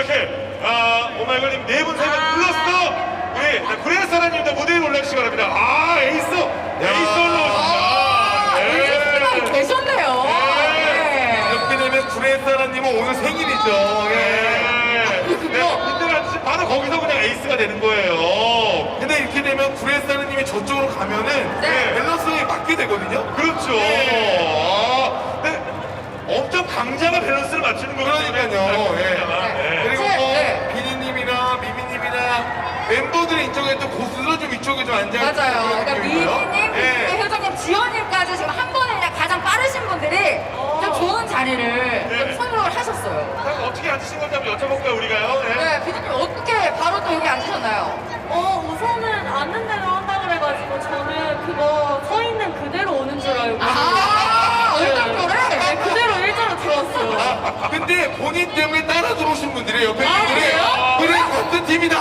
이렇게 아, 오마이걸님 네 분 세분 플러스 우리 구레사라님도 무대에 올라오시기 바랍니다. 아 에이스 에이스 올라오십니다. 계셨네요. 네. 이렇게 되면 구레사라님은 오늘 생일이죠. 예. 네, 힘들었지 바로 거기서 그냥 에이스가 되는 거예요. 근데 이렇게 되면 구레사라님이 저쪽으로 가면은 네. 밸런스에 맞게 되거든요. 그렇죠. 아, 네, 엄청 강자가 밸런스를 맞추는 거거든요. 그러니까요. 예. 네. 네. 멤버들이 이쪽에 또 고수들 좀 이쪽에 좀 앉아 맞아요. 그러니까. 미희님, 예. 효정님, 지원님까지 지금 한 번에 그냥 가장 빠르신 분들이 좀 좋은 자리를 좀 선호를 하셨어요. 그럼 어떻게 앉으신 건지 한번 여쭤볼까요, 우리가요? 네. 네, 비디님 어떻게 바로 또 여기 앉으셨나요? 어, 우선은 앉는 대로 한다 그래가지고 저는 그거 서 있는 그대로 오는 줄 알고. 아, 얼떨결에? 네, 그대로 일자로 들어왔어요. 아, 근데 본인 때문에 따라 들어오신 분들이 옆에 아, 분들이 그래요? 그래 같은 팀이다.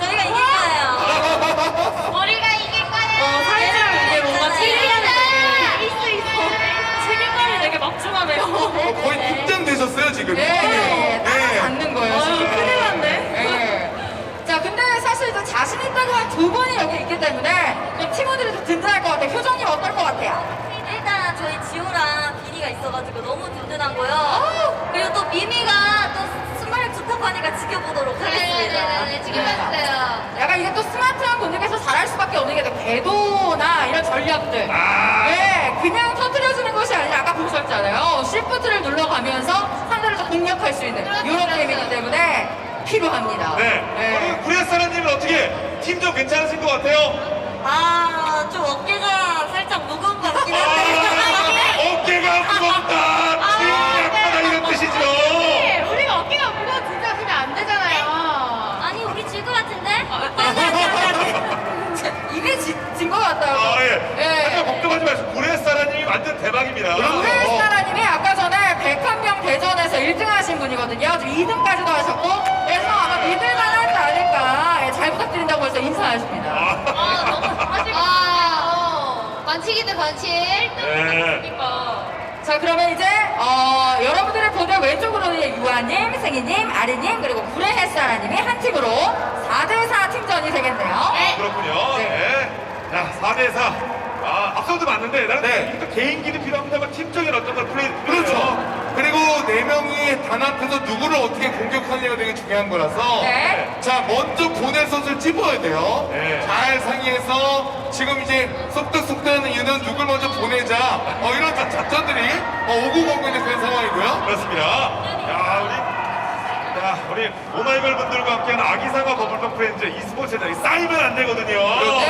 저희가 이길 거예요. 우리가 이길 거예요. 어, 사실은 이게 뭔가 책임감이 되게, 있어 있어. 책임감이 되게 막중하네요. 어, 거의 긴장되셨어요 지금. 네, 따라 앉는 거예요, 아유, 지금. 큰일 났네. 네. 자, 근데 사실 좀 자신 있다고 한 두 분이 여기 있기 때문에 좀 팀원들이 좀 든든할 것 같아요. 효정님 어떨 것 같아요? 일단 저희 비니가 있어가지고 너무 든든하고요. 그리고 또 미미가 또 순발력 좋다고 하니까 지켜보도록 하겠습니다. 네, 지켜봤어요. 약간 이게 또 스마트한 분들께서 잘할 수밖에 없는 게 또 궤도나 이런 전략들. 아. 네, 그냥 터뜨려주는 것이 아니라 아까 보셨잖아요. 시프트를 눌러가면서 상대를 좀 공략할 수 있는 이런 게임이기 때문에 필요합니다. 네. 네. 구레사라님은 어떻게 팀 좀 괜찮으신 것 같아요? 아, 좀 어깨가 살짝 무거운 것 같긴 아, 한데. 어깨가 무겁다. 팀 약하다 이런 뜻이죠. 우리가 어깨가 무거워 진짜 하면 안 되잖아요. 아니, 우리 질것 같은데? 이게 진것 같아요. 아, 예. 예. 하지만 걱정하지 마시고 구레사라님이 완전 대박입니다. 우레스타라님이 아까 전에 101명 대전에서 1등 하신 분이거든요. 지금 2등까지도 하셨고, 그래서 아마 믿을만하지 않을까. 예, 잘 부탁드린다고 해서 인사하십니다. 아, 반칙인데 반칙. 네. 자, 그러면 이제, 어, 여러분들의 보다 왼쪽으로 는 유아님, 생이님, 아리님, 그리고 구레햇사라님이 한 팀으로 4대4 팀전이 되겠네요. 그렇군요. 네. 네. 자, 4대4. 아, 앞서도 맞는데 나는 네. 또 개인기도 필요합니다만 팀적인 어떤 걸 플레이 그렇죠. 그리고 네 명이 단 앞에서 누구를 어떻게 공격하느냐가 되게 중요한 거라서 네. 자 먼저 보낼 선수를 찝어야 돼요. 네. 잘 상의해서 지금 이제 쏙득쏙득하는 이유는 누굴 먼저 보내자 어, 이런 자- 작전들이 어, 오고 가고 있는 그런 상황이고요. 그렇습니다. 야, 우리 야, 우리 오마이걸 분들과 함께하는 아기사과 버블떡 프렌즈 e스포츠에 쌓이면 안 되거든요. 그렇죠.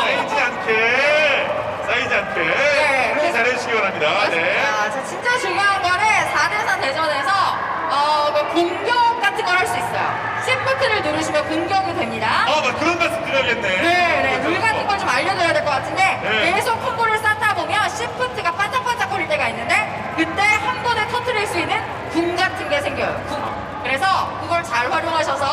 쌓이지 않게, 쌓이지 않게 네. 잘해주시기 바랍니다. 네. 아, 자, 진짜 중요한 거는 4대4 대전에서, 어, 그 공격 같은 걸 할 수 있어요. 시프트를 누르시면 공격이 됩니다. 아, 맞 그런 말씀 드려야겠네. 네, 네. 룰 같은 걸 좀 알려드려야 될 것 같은데 네. 계속 콤보를 쌓다 보면 시프트가 반짝반짝 거릴 때가 있는데 그때 한 번에 터트릴 수 있는 궁 같은 게 생겨요. 궁. 그래서 그걸 잘 활용하셔서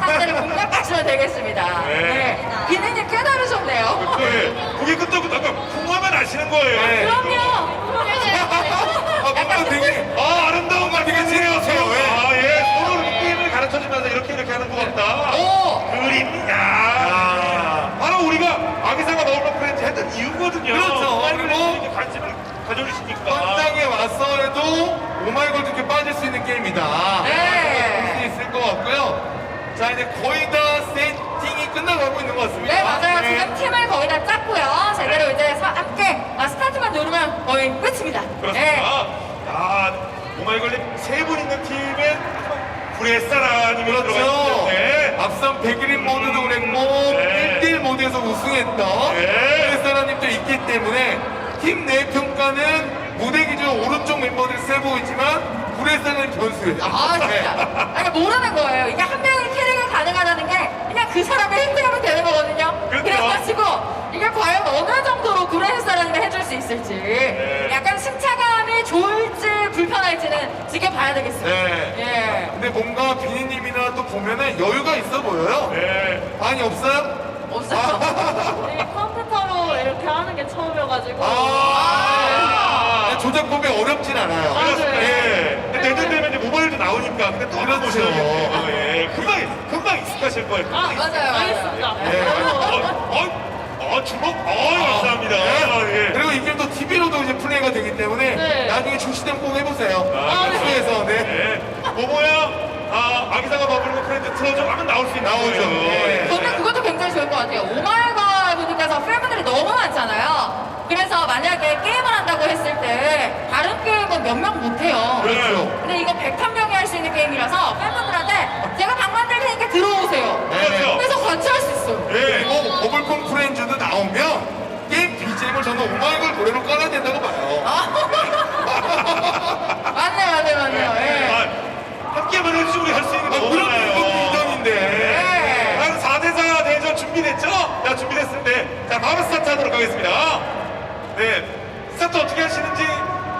상대를 공략하시면 되겠습니다. 네. 네. 비는님 깨달으셨네요. 네. 그게 끄떡끄떡 궁하면 아시는 거예요. 네. 그럼요. 아, 뭔가 되게 가르쳐주면서 이렇게 이렇게 하는 것 같다. 오! 그림이야. 아. 바로 우리가 아기사가 넣으려고 프렌즈 했던 이유거든요. 그렇죠. 오마이걸 그리고 관심을 가져주시니까. 현장에 와서 해도 오마이걸 이렇게 빠질 수 있는 게임이다. 네. 볼수 있을 것 같고요. 자 이제 거의 다 세팅이 끝나가고 있는 것 같습니다. 네, 맞아요. 네. 지금 팀을 거의 다 짰고요. 제대로 이제 서- 함께 아, 스타트만 누르면 거의 끝입니다. 그렇습니다. 네. 아, 오마이걸님 세 분 있는 팀 들어가 있기 그렇죠. 때문에 앞선 백그린 모드도 그랬고 네. 1대1 모드에서 우승했던 네. 헬사라님도 있기 때문에 팀 내 평가는 무대 기준 오른쪽 멤버들 세고 있지만 구레사는 변수예요. 아, 네. 진짜. 아니, 모르는 거예요. 이게 한 명이 캐릭을 가능하다는 게 그냥 그 사람의 행동하면 되는 거거든요. 그렇죠. 그래가지고 이게 과연 어느 정도로 구레 사람이 해줄 수 있을지 네. 약간 좋을지 불편할지는 지켜봐야 되겠습니다. 네. 예. 근데 뭔가 비니님이나 또 보면은 여유가 있어 보여요. 네. 많이 없어요? 없어요. 이 컴퓨터로 이렇게 하는 게 처음이어가지고. 아, 조작법이 어렵진 않아요. 맞아요. 예. 근데 내년 되면 이제 모바일도 나오니까 근데 또 한번 그렇죠. 보셔야겠네요. 예. 하실 거예요. 아, 맞아요. 알겠습니다. 예. 어, 어, 어, 주먹? 어, 감사합니다. 예. 그리고 이게 또 TV로도 이제 플레이가 되기 때문에 네. 나중에 출시되면 꼭 해보세요. 아, 네. TV에서 네. 네. 모모야, 아, 아기사가 버블로 프렌드 틀어줘 하면 나올 수 있는 나오죠. 거예요. 네. 저는 그것도 굉장히 좋을 것 같아요. 오마이걸 분께서 팬분들이 너무 많잖아요. 그래서 만약에 게임을 한다고 했을 때 다른 게임은 몇 명 못해요. 그렇죠. 근데 이거 101명이 할 수 있는 게임이라서 팬분들한테 제가 방 만들 테니까 들어오세요. 그렇죠. 그래서 같이 할 수 있어요. 예. 그리고 버블콘 프렌즈도 나오면 게임 BGM을 저는 오마이걸 노래로 깔아야 된다고 봐요. 맞네, 맞네, 맞네요. 예. 아, 함께만 해주시 우리 할 수 있는 아, 거 그럼 많아요. 이것도 인정인데. 네. 나는 4대4 대전 준비됐죠? 자, 준비됐는데, 자, 바로 스타트 하도록 하겠습니다. 네. 스타트 어떻게 하시는지.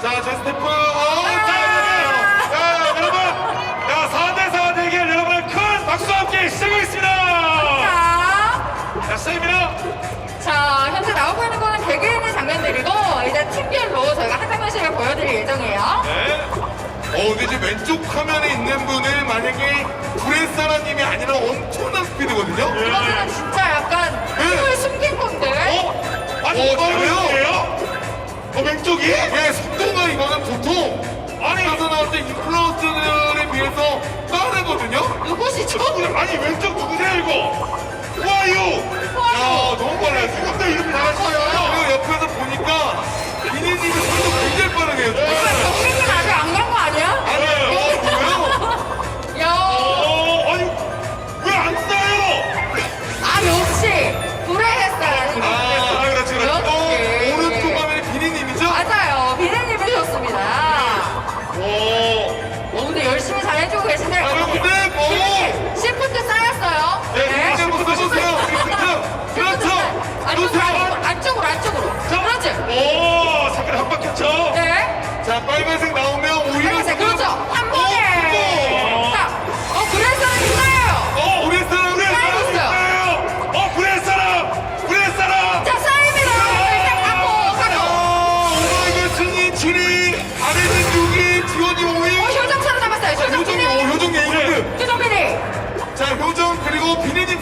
자, 제 스태프. 자, 어, 자, 여러분. 자, 4대4 대결 여러분 큰 박수와 함께 시작하겠습니다. 자, 자, 시작입니다. 자, 현재 나오고 있는 거는 개개인의 장면들이고, 이제 팀별로 저희가 한 장면씩을 보여드릴 예정이에요. 네. 어, 근데 지금 왼쪽 화면에 있는 분을 만약에 브레사라님이 아니라 엄청난 스피드거든요? 네. 이거는 진짜 이거 저요? 왼쪽이에요? 어, 왼쪽이? 예, 속도가 이거는 보통 아니, 앞에서 나올 때 인플루언서들에 비해서 빠르거든요? 누구시죠? 누구- 아니, 왼쪽 누구세요, 이거? 와유!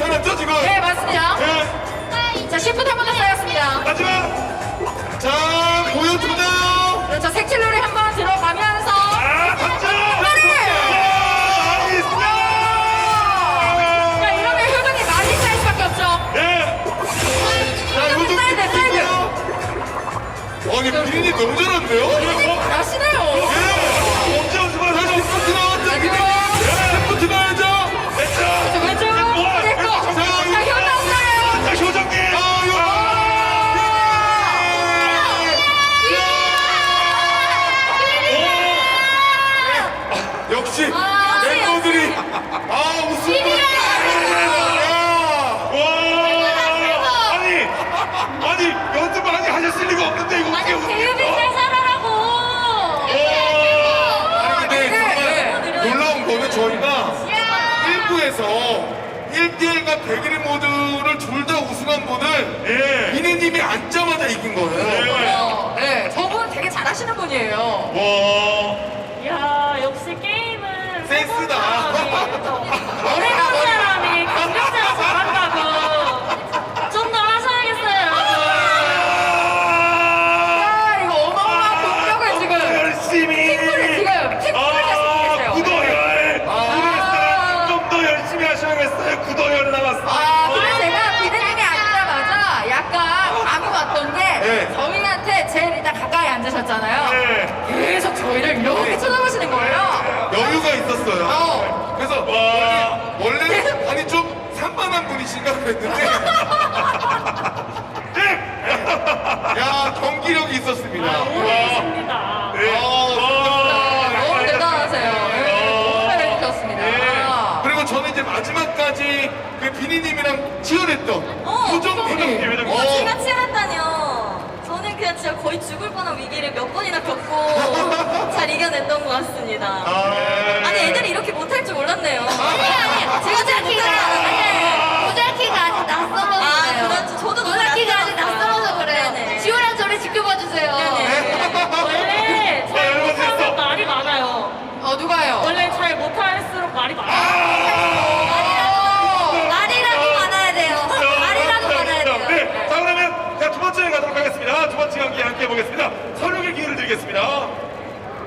살았죠, 지금? 네, 맞습니다. 네, 자, 시프트 한번더 쌓였습니다. 마지막. 자, 보여주나요? 그렇죠. 색칠놀이 한번 들어가면서. 아, 탔죠? 네. 아, 자, 이러면 효정이 많이 쌓일 수밖에 없죠. 네. 자, 효정. 사이드, 사이드. 아니, 비니님 너무 잘하는데요? 효정이 잘하시네요. 역시 아, 멤버들이 아 웃음 와. 아니, 아니, 연습 많이 하셨을 리가 없는데, 이거 어떻게 아니, 대유빈 살아라고. 아니 근데 정말 놀라운 거는 저희가 1부에서 1대1과 101의 모드를 둘 다 우승한 분을 예. 비네님이 앉자마자 이긴 거예요. 네, 저분 되게 잘하시는 분이에요. 와. 야 Thank you. 야 경기력이 있었습니다 오래있습니다 네. 아, 너무 대단하세요. 네, 너무 잘해주셨습니다. 그리고 저는 이제 마지막까지 그 비니님이랑 치열했던 어, 효정님 효정님. 어, 제가 치열했다니요. 저는 그냥 진짜 거의 죽을 뻔한 위기를 몇 번이나 겪고 잘 이겨냈던 것 같습니다. 아, 아니 애들이 이렇게 못할 줄 몰랐네요. 아니 아니 제가 잘 못하지 않았는데 아직 낯설어서 그렇지. 그래요. 그렇죠. 저도 눈앞이가 아직 낯설어서 그래요. 지호랑 저를 지켜봐 주세요. 네. 원래 잘 네, 못하면 말이 많아요. 어 누가요? 원래 잘 못할수록 말이 많아요. 말이라도 말이라도 많아야 돼요. 말이라도 많아야 돼요. 네. 자 그러면 자, 두 번째 가도록 하겠습니다. 두 번째 경기 함께 보겠습니다. 서륙의 기회를 드리겠습니다.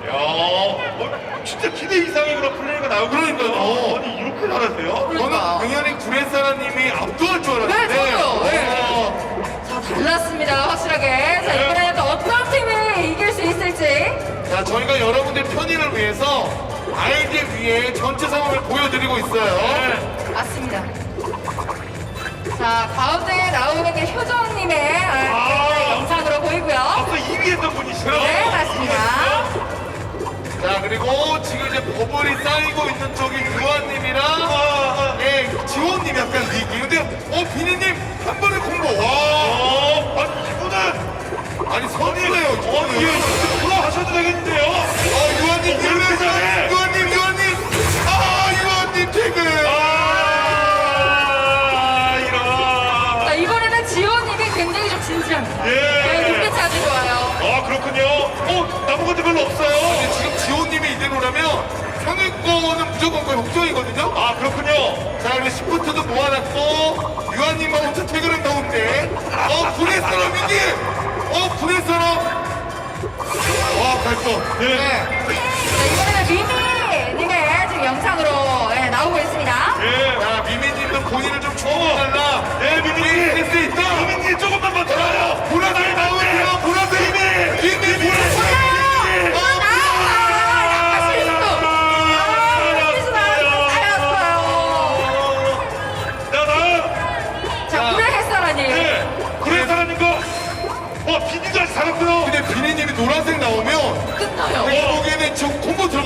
야, 어, 진짜 기대 이상의 그런 플레이가 나오고 그러니까요. 있어요. 아니 이렇게 잘하세요? 저는 당연히 구레사라님이 압도할 줄 알았는데 네, 저도요. 네. 어, 자, 달랐습니다. 확실하게. 자, 이번에는 또 어떤 팀이 이길 수 있을지. 자 저희가 여러분들 편의를 위해서 아이디 위에 전체 상황을 보여드리고 있어요 맞습니다. 자, 가운데 나오는 게 효정님의 아, 아. 영상으로 보이고요. 앞서 2위 했던 분이시죠? 네, 맞습니다. 자 그리고 지금 이제 버블이 쌓이고 있는 쪽이 유아님이랑 아, 예, 지원님 약간 리기. 근데 어 비니님 한 번에 콤보 와. 어, 아니 이분은 아니 선수예요 어, 이게 이거는 프로 하셔도 되겠는데요? 어 유아님 어, 이렇게 자 그리고 시프트도 모아놨고 유아님만 혼자 퇴근한 가운데. 어 군의 사람 이게 어 군의 사람 와 갈거 네.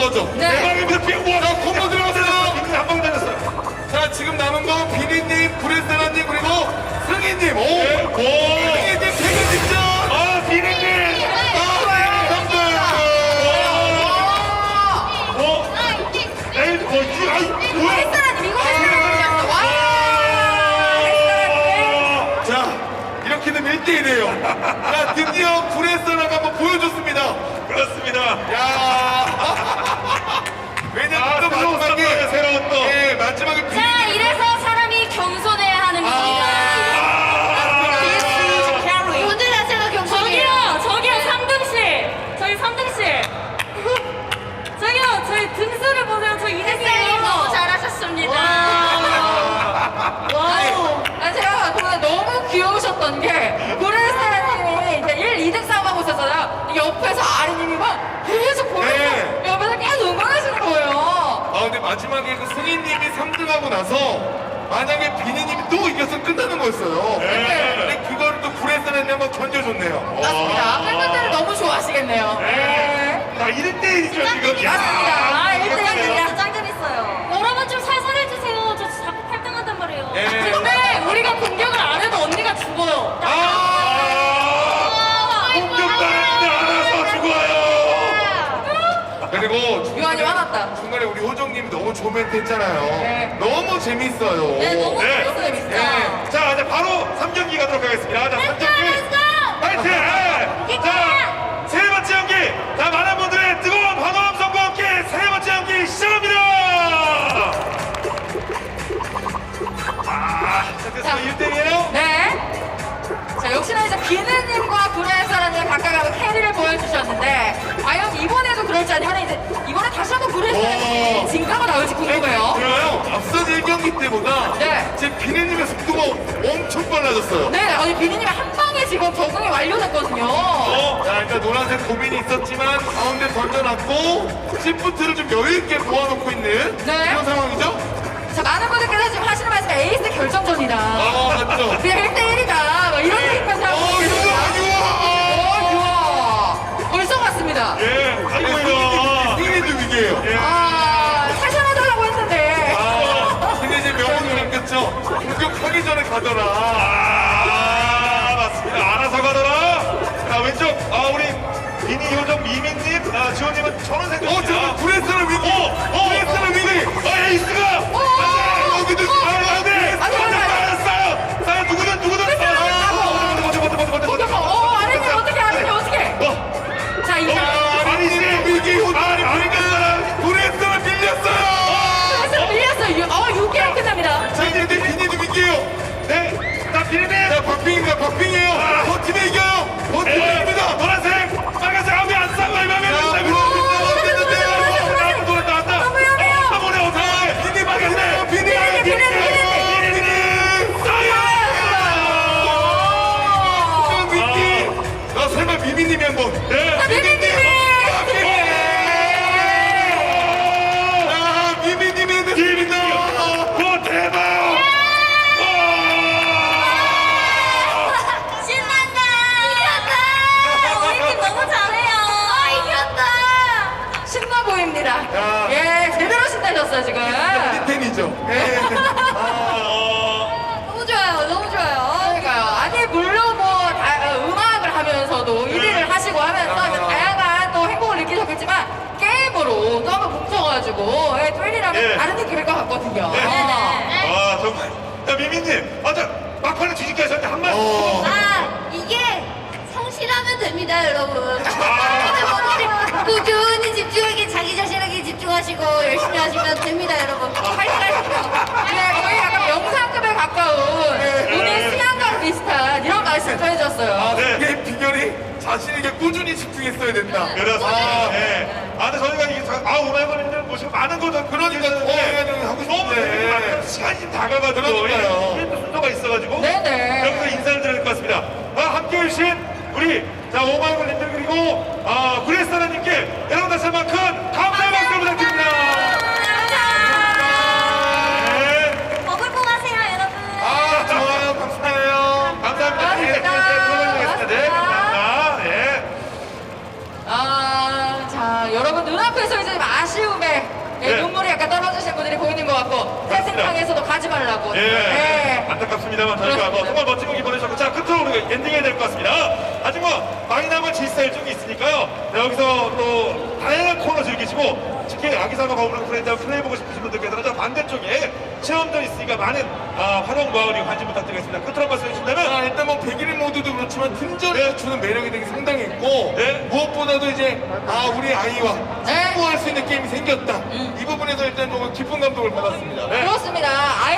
들어가죠 네. 대박입니다. 빙고. 자 콤보 들어갔어요 한방 달렸어요. 자 지금 남은 거 비니님 구레사라님 그리고 승희님 오 네. 오. 승희님 퇴근 직전 아. 아 어? 햇사라님. 자, 이렇게 되면 1대1이에요. 자, 드디어 구레스라가 한번 보여줬습니다. 그렇습니다. 야 귀여우셨던 게, 고래사님이 이제 1, 2등 싸움하고 있었잖아요. 옆에서 아리님이 막 계속 보면서, 네. 옆에서 계속 응원하시는 거예요. 아, 근데 마지막에 그 승희님이 3등하고 나서 만약에 비니님이 또 이겼으면 끝나는 거였어요. 네. 근데 그거를 또 구레스라님 한번 견뎌줬네요. 맞습니다. 팬분들은 너무 좋아하시겠네요. 네. 나 1대1이죠, 지금. 야. 맞습니다. 아, 진짜 1등입니다. 짱 재밌어요. 여러분 좀 살살 해주세요. 저 자꾸 8등 한단 말이에요. 예. 근데 우리가 공격을 안 해도 언니가 죽어요. 아! 공격도 안 했는데 알아서 죽어요. 그리고 유한이 중간에 우리 호정님이 너무 좋은 멘트 했잖아요. 네. 너무 재밌어요. 네, 너무 네. 재밌어요, 진짜. 네. 자, 이제 바로 3경기 가도록 하겠습니다. 자, 3경기. 파이팅! 자, 비느님이 한 방에 지금 적응이 완료됐거든요. 어, 자, 일단 노란색 고민이 있었지만 가운데 던져놨고 시프트를 좀 여유있게 모아놓고 있는 네. 그런 상황이죠? 자, 많은 분들께서 지금 하시는 말씀이 에이스 결정전이다. 아, 맞죠? 그냥 1대1이다. 뭐 이런 얘기까지 하고 어, 계세요. 유아, 어, 유아. 벌써 갔습니다. 예, 아이고야. 승리도 위기예요. 예. 아, 사셔나달라고 했는데. 아, 근데 이제 명언을 남겼죠. 공격하기 전에 가더라. 아, 자, 왼쪽, 아, 우리 미니 효정 미민님, 아, 지호님은 저는 생각입니다. 어, 잠깐 브레스는 위기. 어, 어, 브레스는 위기. 아, 에이스가! 어, 안 돼! 여기도 아, 안 돼! 비비님 행복. 네. 아, 비비님. 아, 비비님. 아, 비비님 행복입니다. 와 대박. 와! 예. 어. 신난다. 이겼다. 우리 팀 너무 잘해요. 아, 이겼다. 신나 보입니다. 야. 예, 제대로 신나셨어요, 지금. 우리 팬이죠. 예. 뭉쳐가지고 예, 또 1위라면 예. 다른 느낌일 것 같거든요. 네. 어. 아 정말. 자 미미님, 아저 막판에 뒤집게 하셨는데 한 말씀. 어. 아 이게 성실하면 됩니다 여러분 아. 꾸준히 집중하게 자기 자신에게 집중하시고 열심히 하시면 됩니다 여러분 파이팅 하십시오 네, 거의 약간 명상급에 가까운 네. 오늘 수양과 비슷한 이런 말씀도 해주셨어요. 아, 네. 이게 비결이 자신에게 꾸준히 집중했어야 된다. 그렇습니다. 네. 아, 근데 저희가 이게 자- 아 오마이걸님 들 모시고 많은 거더 그러니까 거 하고 너무 싶은데. 많은 시간이 그러니까요. 또 순서가 있어가지고 네네. 여기서 인사를 드릴 것 같습니다. 아, 함께 해 주신 우리 자 오마이걸님들 그리고 아 구레스타라님께 여러분 다시 한번 큰 감사의 박수 부탁드립니다. 네. 먹을 거 가세요, 여러분. 아, 좋아요. 감사해요. 감사합니다. 네, 또 이제 들어보겠습니다. 네, 감사합니다. 네. 아, 자, 여러분 눈앞에서 이제 좀 아쉬움에 예, 네. 눈물이 약간 떨어지신 분들이 보이는 것 같고 태생탕에서도 가지 말라고. 예. 네. 안타깝습니다만 저희가 뭐 정말 멋진 공기 보내셨고 자 끝으로 우리 엔딩해야 될 것 같습니다. 아직 뭐 많이 남은 질사일 쪽이 있으니까요. 네, 여기서 또 다양한 코너 즐기시고 특히 아기사과 거울을 프렌즈 플레이 보고 싶으신 분들께서는 저 반대쪽에 체험도 있으니까 많은 아, 활용과 그리고 관심 부탁드리겠습니다. 끝으로 한 말씀 해주신다면 아, 일단 뭐 101인 모드도 그렇지만 팀전에서 주는 매력이 되게 상당히 있고 네. 무엇보다도 이제 아 우리 아이와 네. 친구할 수 있는 게임이 생겼다 이 부분에서 일단 너무 기쁜 감동을 받았습니다 네. 그렇습니다. 아이